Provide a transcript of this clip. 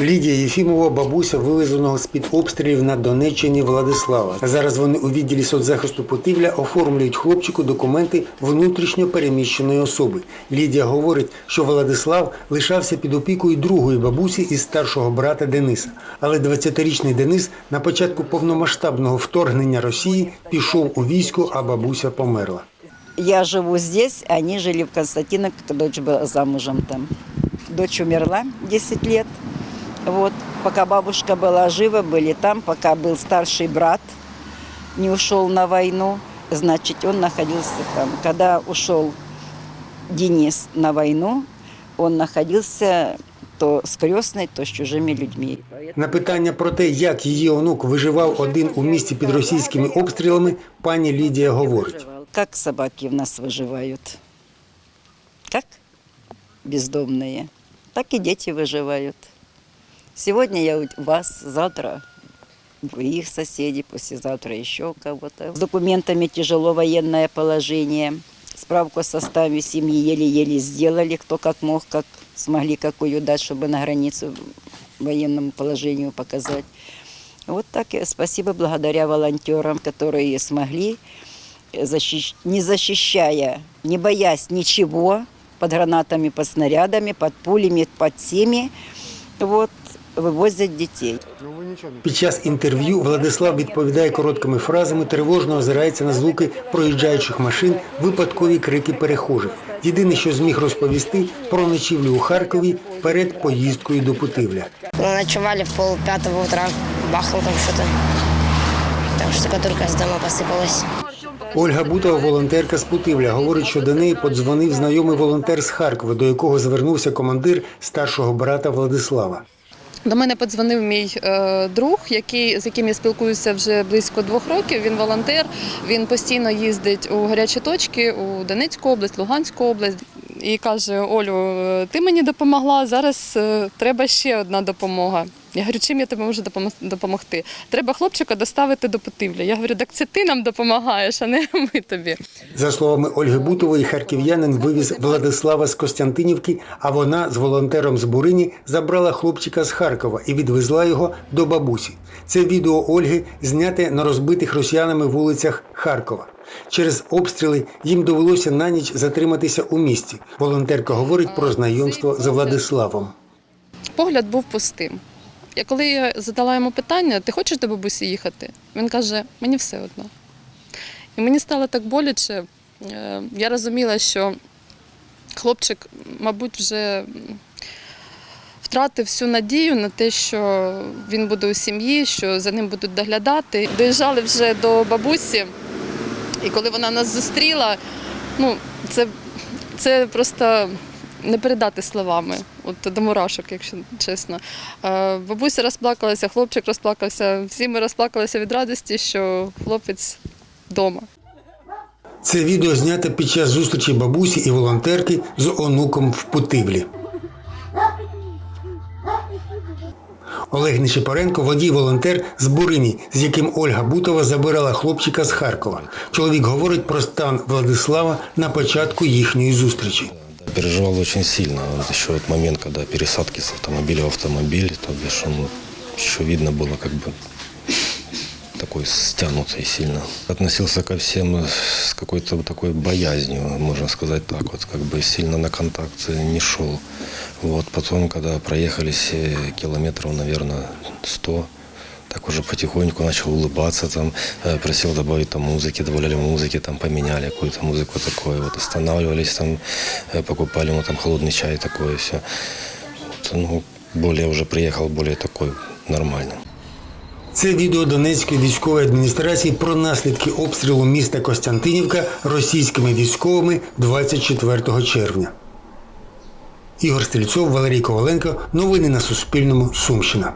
Лідія Єфімова, бабуся вивезеного з-під обстрілів на Донеччині Владислава. Зараз вони у відділі соцзахисту Путивля оформлюють хлопчику документи внутрішньо переміщеної особи. Лідія говорить, що Владислав лишався під опікою другої бабусі із старшого брата Дениса. Але 20-річний Денис на початку повномасштабного вторгнення Росії пішов у військо, а бабуся померла. Я живу здесь, они жили в Константино, дочь была замужем там. Дочь умерла 10 лет. Вот. Пока бабушка была жива, были там, пока был старший брат, не ушел на войну, значит, он находился там. Когда ушел Денис на войну, он находился то с крестной, то с чужими людьми. На питання про те, як її онук виживав один у місті під російськими обстрілами, пані Лідія говорить. Как собаки в нас выживают? Как? Бездомные. Так и дети выживают. Сегодня я у вас, завтра других соседей, послезавтра еще кого-то. С документами тяжело военное положение. Справку о составе семьи еле-еле сделали, кто как мог, как смогли какую дать, чтобы на границу военному положению показать. Вот так, и спасибо благодаря волонтерам, которые смогли, э, защищ- не защищая, не боясь ничего, под гранатами, под снарядами, под пулями, под всеми, вот, вывозят детей. Під час інтерв'ю Владислав відповідає короткими фразами, тривожно озирається на звуки проїжджаючих машин, випадкові крики перехожих. Єдине, що зміг розповісти про ночівлю у Харкові перед поїздкою до Путивля. Мы ночевали в пол пятого утра, бахнул там что-то. Там штукатурка с дома посыпалась. Ольга Бутова, волонтерка з Путивля, говорить, що до неї подзвонив знайомий волонтер з Харкова, до якого звернувся командир старшого брата Владислава. До мене подзвонив мій е, друг, який, з яким я спілкуюся вже близько двох років. Він волонтер. Він постійно їздить у гарячі точки у Донецьку область, Луганську область. І каже: Олю, е, ти мені допомогла. Зараз е, треба ще одна допомога. Я говорю, чим я тобі можу допомогти? Треба хлопчика доставити до Путивля. Я говорю, так це ти нам допомагаєш, а не ми тобі. За словами Ольги Бутової, харків'янин вивіз Владислава з Костянтинівки, а вона з волонтером з Бурині забрала хлопчика з Харкова і відвезла його до бабусі. Це відео Ольги зняте на розбитих росіянами вулицях Харкова. Через обстріли їм довелося на ніч затриматися у місті. Волонтерка говорить про знайомство з Владиславом. Погляд був пустим. Я коли я задала йому питання, ти хочеш до бабусі їхати? Він каже, мені все одно. І мені стало так боляче. Е, Я розуміла, що хлопчик, мабуть, вже втратив всю надію на те, що він буде у сім'ї, що за ним будуть доглядати. Доїжджали вже до бабусі, і коли вона нас зустріла, ну, це, це просто не передати словами. От до мурашок, якщо чесно. Е, Бабуся розплакалася, хлопчик розплакався. Всі ми розплакалися від радості, що хлопець вдома. Це відео знято під час зустрічі бабусі і волонтерки з онуком в Путивлі. Олег Нечипоренко, водій-волонтер з Бурині, з яким Ольга Бутова забирала хлопчика з Харкова. Чоловік говорить про стан Владислава на початку їхньої зустрічі. Переживал очень сильно. Вот еще этот момент, когда пересадки с автомобиля в автомобиль, то бишь он еще видно было как бы Такой стянутый сильно. Относился ко всем с какой-то такой боязнью, можно сказать так вот, как бы сильно на контакт не шел. Вот потом, когда проехались километров, наверное, 100, так уже потихоньку начал улыбаться, там, э, просил добавить там музыки, добавляли музыки, там поменяли какую-то музыку такое, вот останавливались, там, э, покупали ему там холодный чай, такое все. Вот, ну, более уже приехал, более такой нормальный. Це відео Донецької військової адміністрації про наслідки обстрілу міста Костянтинівка російськими військовими 24 червня. Ігор Стрільцов, Валерій Коваленко. Новини на Суспільному. Сумщина.